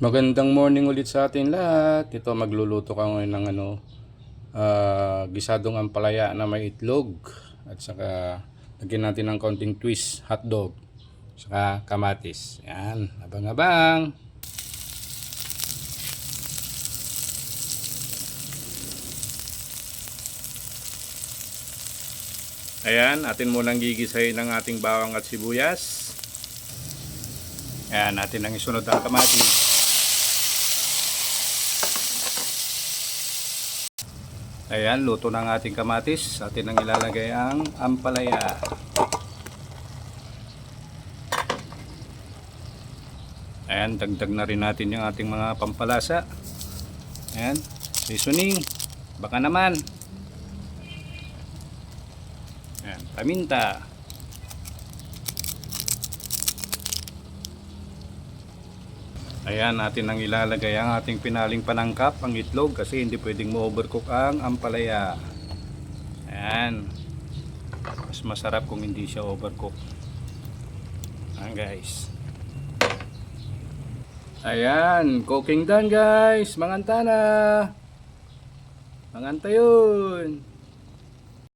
Magandang morning ulit sa atin lahat. Ito magluluto ka ngayon ng ano, ah, gisadong ampalaya na may itlog at saka lagyan natin ng konting twist, hotdog, saka kamatis. Yan, abang-abang. Ayan, atin munang gigisahin ng ating bawang at sibuyas. Ayan, natin ang isunod ang kamatis. Ayan, luto ng ating kamatis. Atin ang ilalagay ang ampalaya. Ayan, dagdag na rin natin yung ating mga pampalasa. Ayan, seasoning. Baka naman. Ayan, paminta. Ayan, natin ang ilalagay ang ating pinaling panangkap, ang itlog, kasi hindi pwedeng ma-overcook ang ampalaya. Ayan. Mas masarap kung hindi siya overcook. Ayan guys. Ayan, cooking done guys. Manganta na. Manganta.